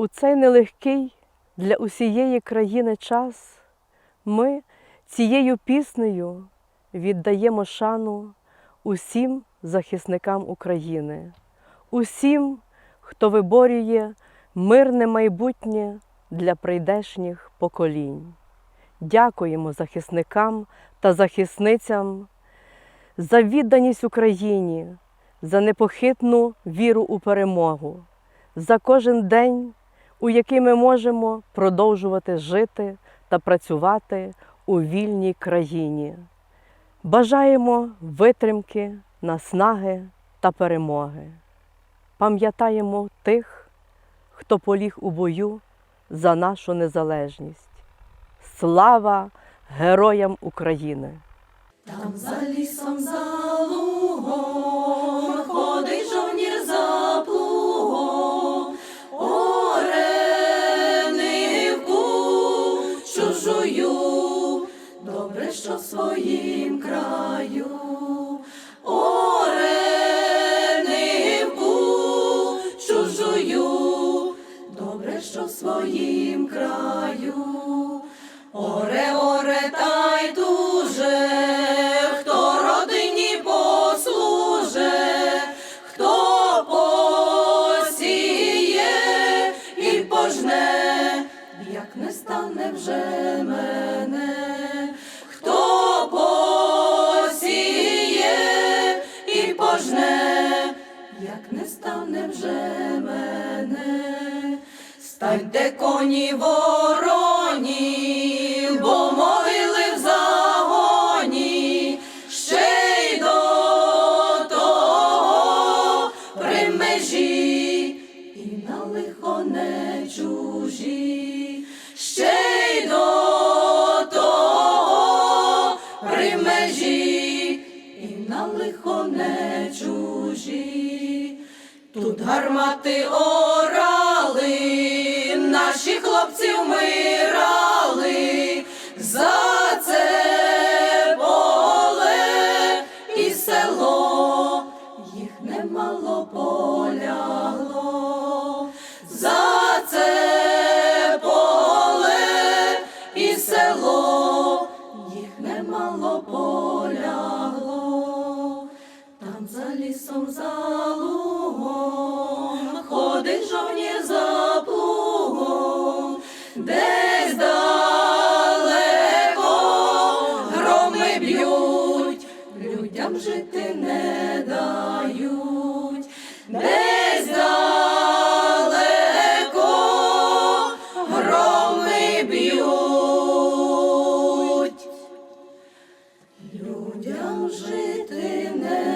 У цей нелегкий для усієї країни час ми цією піснею віддаємо шану усім захисникам України, усім, хто виборює мирне майбутнє для прийдешніх поколінь. Дякуємо захисникам та захисницям за відданість Україні, за непохитну віру у перемогу, за кожен день, у який ми можемо продовжувати жити та працювати у вільній країні. Бажаємо витримки, наснаги та перемоги. Пам'ятаємо тих, хто поліг у бою за нашу незалежність. Слава героям України! Там за лісом за лугом своїм краю. Оренивку чужую, добре, що в своїм краю. Оре, оре, та й дуже, хто родині послуже, хто посіє і пожне, як не стане вже мене, і пожне, як не стане вже мене. Станьте коні вороні, бо могили в загоні, ще й до того при межі, і на лихо не чужі, Тут гармати орали, наші хлопці вмирали за це поле і село, їх немало полягло, за це поле і село, їх немало полягло. Там за лісом за лугом десь далеко громи б'ють, людям жити не дають, десь далеко громи б'ють. Людям жити не